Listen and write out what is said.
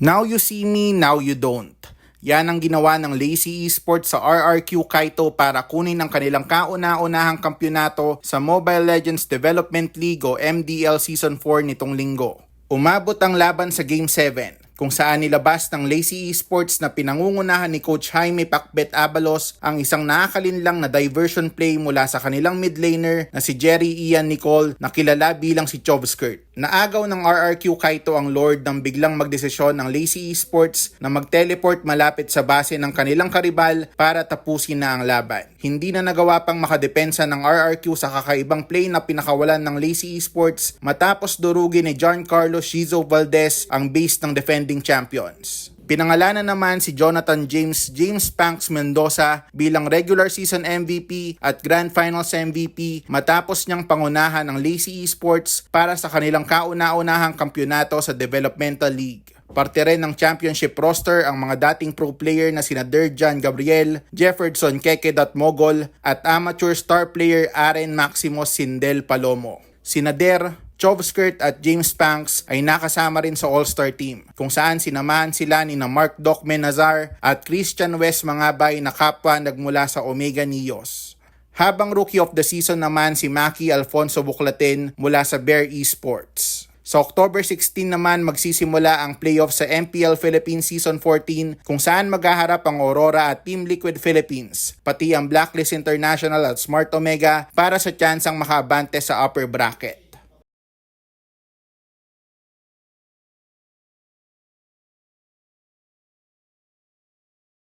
Now you see me, now you don't. Yan ang ginawa ng Lazy Esports sa RRQ Kaito para kunin ang kanilang kauna-unahang kampyonato sa Mobile Legends Development League o MDL Season 4 nitong linggo. Umabot ang laban sa Game 7 kung saan nilabas ng Lazy Esports na pinangungunahan ni Coach Jaime Pacbet Abalos ang isang nakakalinlang na diversion play mula sa kanilang mid laner na si Jerry Ian Nicole na kilala bilang si Chovskirt. Naagaw ng RRQ Kaito ang Lord nang biglang magdesisyon ng Lazy Esports na mag-teleport malapit sa base ng kanilang karibal para tapusin na ang laban. Hindi na nagawa pang makadepensa ng RRQ sa kakaibang play na pinakawalan ng Lazy Esports matapos durugin ni Giancarlo Shizo Valdez ang base ng defending champions. Pinangalanan naman si Jonathan James James Panks Mendoza bilang regular season MVP at Grand Finals MVP matapos niyang pangunahan ng Lazy Esports para sa kanilang kauna-unahang kampyonato sa Developmental League. Parte rin ng championship roster ang mga dating pro player na sina Derjan Gabriel, Jefferson Kekedat Mogol at amateur star player Aren Maximo Sindel Palomo. Sina Der, Chovskirt at James Panks ay nakasama rin sa All-Star team kung saan sinamahan sila ni na Mark Doc Menazar at Christian West Mangabay na kapwa nagmula sa Omega Nios. Habang Rookie of the Season naman si Maki Alfonso Buklatin mula sa Bear Esports. Sa October 16 naman magsisimula ang playoff sa MPL Philippines Season 14 kung saan maghaharap ang Aurora at Team Liquid Philippines, pati ang Blacklist International at Smart Omega para sa tsansang makabante sa upper bracket.